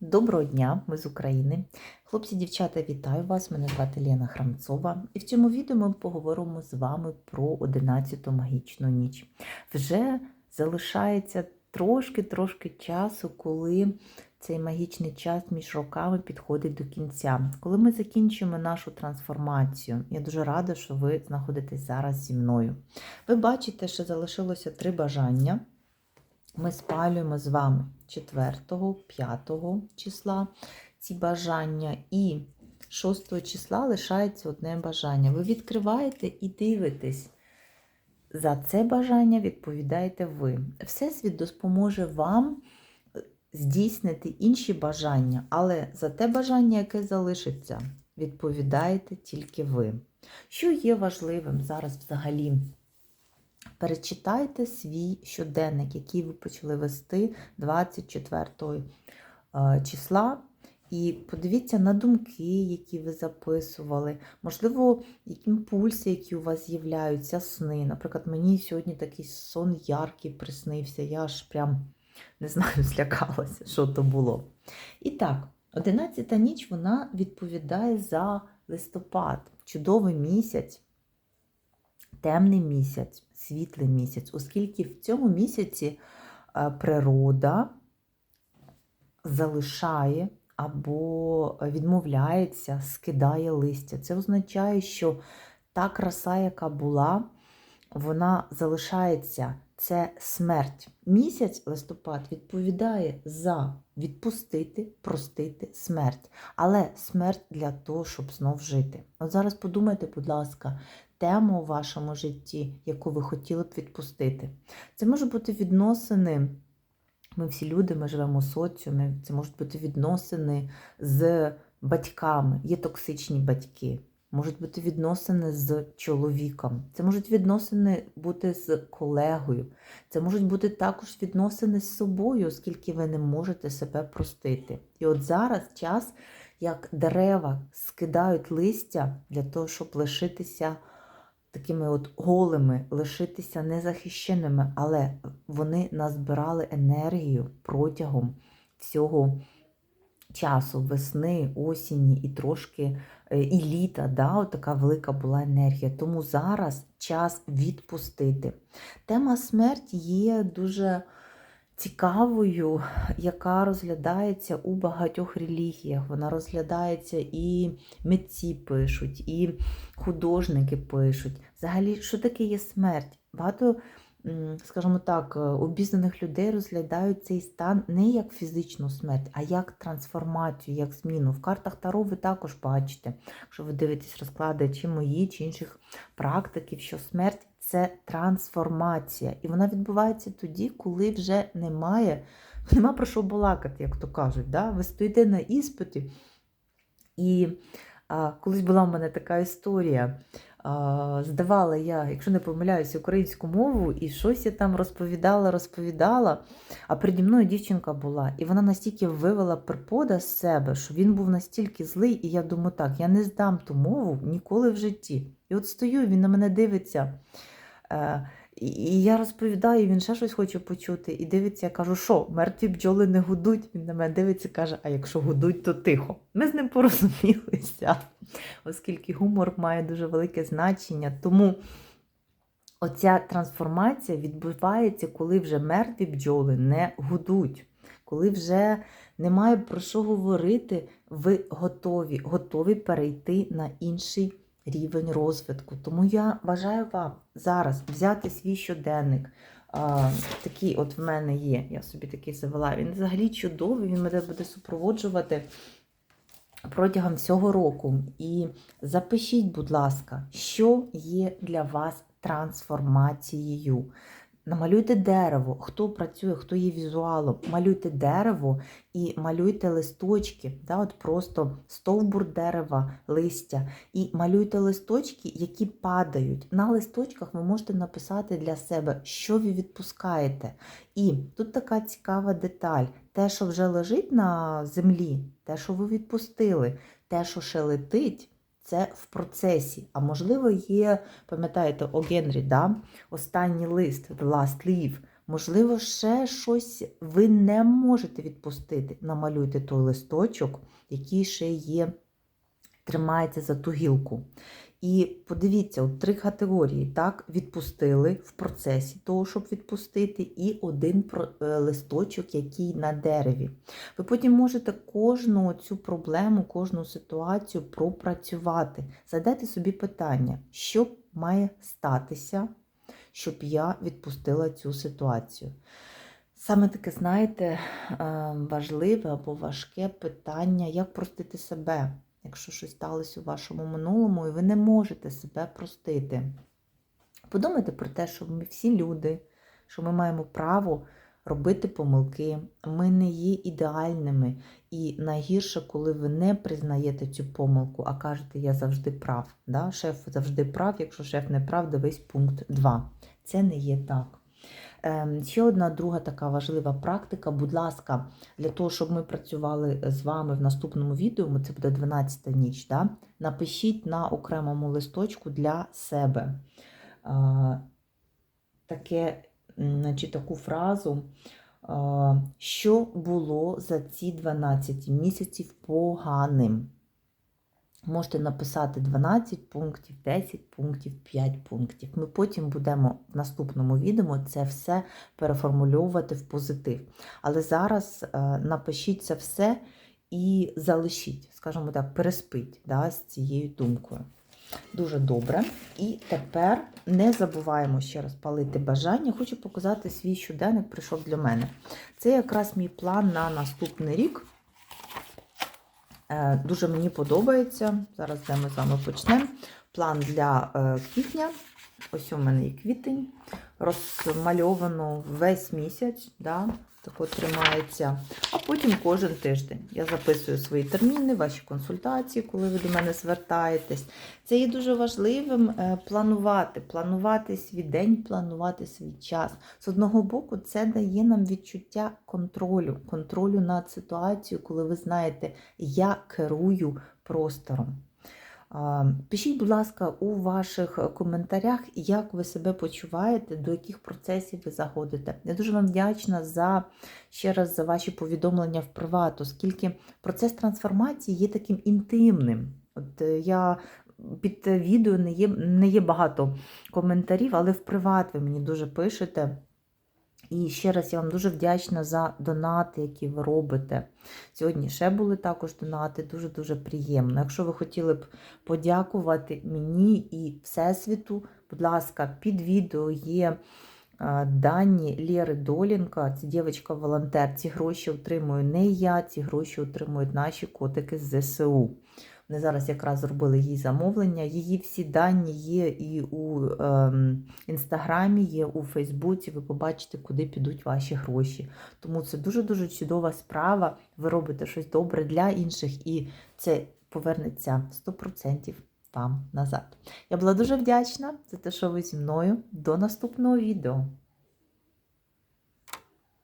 Доброго дня, ми з України. Хлопці, дівчата, вітаю вас! Мене звати Лена Храмцова. І в цьому відео ми поговоримо з вами про 11-ту магічну ніч. Вже залишається трошки-трошки часу, коли цей магічний час між роками підходить до кінця. Коли ми закінчимо нашу трансформацію, я дуже рада, що ви знаходитесь зараз зі мною. Ви бачите, що залишилося три бажання. Ми спалюємо з вами 4, 5 числа ці бажання, і 6 числа лишається одне бажання. Ви відкриваєте і дивитесь. За це бажання відповідаєте ви. Всесвіт допоможе вам здійснити інші бажання, але за те бажання, яке залишиться, відповідаєте тільки ви. Що є важливим зараз взагалі? Перечитайте свій щоденник, який ви почали вести 24 числа. І подивіться на думки, які ви записували, можливо, які імпульси, які у вас з'являються, сни. Наприклад, мені сьогодні такий сон яркий приснився, я аж прям не знаю, злякалася, що то було. І так, 11 ніч вона відповідає за листопад, чудовий місяць, темний місяць, світлий місяць, оскільки в цьому місяці природа залишає або відмовляється, скидає листя. Це означає, що та краса, яка була, вона залишається. Це смерть. Місяць листопад відповідає за відпустити, простити смерть. Але смерть для того, щоб знов жити. От зараз подумайте, будь ласка, тему у вашому житті, яку ви хотіли б відпустити. Це може бути відносини. Ми всі люди, ми живемо у соціумі, це можуть бути відносини з батьками, є токсичні батьки, можуть бути відносини з чоловіком, це можуть відносини бути з колегою, це можуть бути також відносини з собою, оскільки ви не можете себе простити. І от зараз час, як дерева скидають листя для того, щоб лишитися такими от голими, лишитися незахищеними, але вони назбирали енергію протягом всього часу, весни, осені і трошки і літа. Да, от така велика була енергія. Тому зараз час відпустити. Тема смерті є дуже цікавою, яка розглядається у багатьох релігіях. Вона розглядається і митці пишуть, і художники пишуть. Взагалі, що таке є смерть? Багато, скажімо так, обізнаних людей розглядають цей стан не як фізичну смерть, а як трансформацію, як зміну. В картах Таро ви також бачите, якщо ви дивитесь розклади чи мої, чи інших практиків, що смерть це трансформація. І вона відбувається тоді, коли вже немає, нема про що балакати, як то кажуть. Да? Ви стоїте на іспиті. І а, колись була в мене така історія. Здавала я, якщо не помиляюся, українську мову, і щось я там розповідала, розповідала. А переді мною дівчинка була, і вона настільки вивела припода з себе, що він був настільки злий, і я думаю, так, я не здам ту мову ніколи в житті. І от стою, він на мене дивиться. І я розповідаю, він ще щось хоче почути. І дивиться, я кажу, що мертві бджоли не гудуть. Він на мене дивиться каже, а якщо гудуть, то тихо. Ми з ним порозумілися, оскільки гумор має дуже велике значення. Тому оця трансформація відбувається, коли вже мертві бджоли не гудуть, коли вже немає про що говорити, ви готові, готові перейти на інший рівень розвитку. Тому я бажаю вам зараз взяти свій щоденник. А, такий от в мене є, я собі такий завела. Він взагалі чудовий, він мене буде супроводжувати протягом всього року. І запишіть, будь ласка, що є для вас трансформацією. Намалюйте дерево, хто працює, хто є візуалом, малюйте дерево і малюйте листочки, да, от просто стовбур дерева, листя. І малюйте листочки, які падають. На листочках ви можете написати для себе, що ви відпускаєте. І тут така цікава деталь: те, що вже лежить на землі, те, що ви відпустили, те, що ще летить це в процесі. А можливо, є, пам'ятаєте, о Генрі, да? останній лист, The Last Leaf, Можливо, ще щось ви не можете відпустити. Намалюйте той листочок, який ще є, тримається за ту гілку. І подивіться, от три категорії, так, відпустили в процесі того, щоб відпустити, і один е, листочок, який на дереві. Ви потім можете кожну цю проблему, кожну ситуацію пропрацювати. Задайте собі питання, що має статися, щоб я відпустила цю ситуацію. Саме таке, знаєте, е, важливе або важке питання, як простити себе, якщо щось сталося у вашому минулому, і ви не можете себе простити. Подумайте про те, що ми всі люди, що ми маємо право робити помилки, ми не є ідеальними. І найгірше, коли ви не признаєте цю помилку, а кажете, я завжди прав. Да? Шеф завжди прав, якщо шеф не прав, дивись пункт 2. Це не є так. Ем, Ще одна друга така важлива практика. Будь ласка, для того, щоб ми працювали з вами в наступному відео, це буде 12 ніч. Да? Напишіть на окремому листочку для себе а, таке, значить, таку фразу, що було за ці 12 місяців поганим. Можете написати 12 пунктів, 10 пунктів, 5 пунктів. Ми потім будемо в наступному відео це все переформульовувати в позитив. Але зараз е, напишіть це все і залишіть, скажімо так, переспіть да, з цією думкою. Дуже добре. І тепер не забуваємо ще раз палити бажання. Хочу показати свій щоденник, прийшов для мене. Це якраз мій план на наступний рік. Е, Дуже мені подобається. Зараз де ми з вами почнемо. План для е, квітня. Ось у мене і квітень. Розмальовано весь місяць. Да, так тримається. А потім кожен тиждень. Я записую свої терміни, ваші консультації, коли ви до мене звертаєтесь. Це є дуже важливим е, планувати, планувати свій день, планувати свій час. З одного боку, це дає нам відчуття контролю, контролю над ситуацією, коли ви знаєте, я керую простором. Пишіть, будь ласка, у ваших коментарях, як ви себе почуваєте, до яких процесів ви заходите. Я дуже вам вдячна за ще раз за ваші повідомлення в приват, оскільки процес трансформації є таким інтимним. От е, я під відео не є, не є багато коментарів, але в приват ви мені дуже пишете. І ще раз я вам дуже вдячна за донати, які ви робите. Сьогодні ще були також донати, дуже-дуже приємно. Якщо ви хотіли б подякувати мені і Всесвіту, будь ласка, під відео є е, дані Лєри Долінка, це дівчинка-волонтер. Ці гроші отримую не я, ці гроші отримують наші котики з ЗСУ. Вони зараз якраз зробили їй замовлення. Її всі дані є і у ем, інстаграмі, є у Фейсбуці. Ви побачите, куди підуть ваші гроші. Тому це дуже-дуже чудова справа. Ви робите щось добре для інших, і це повернеться 100% вам назад. Я була дуже вдячна за те, що ви зі мною. До наступного відео.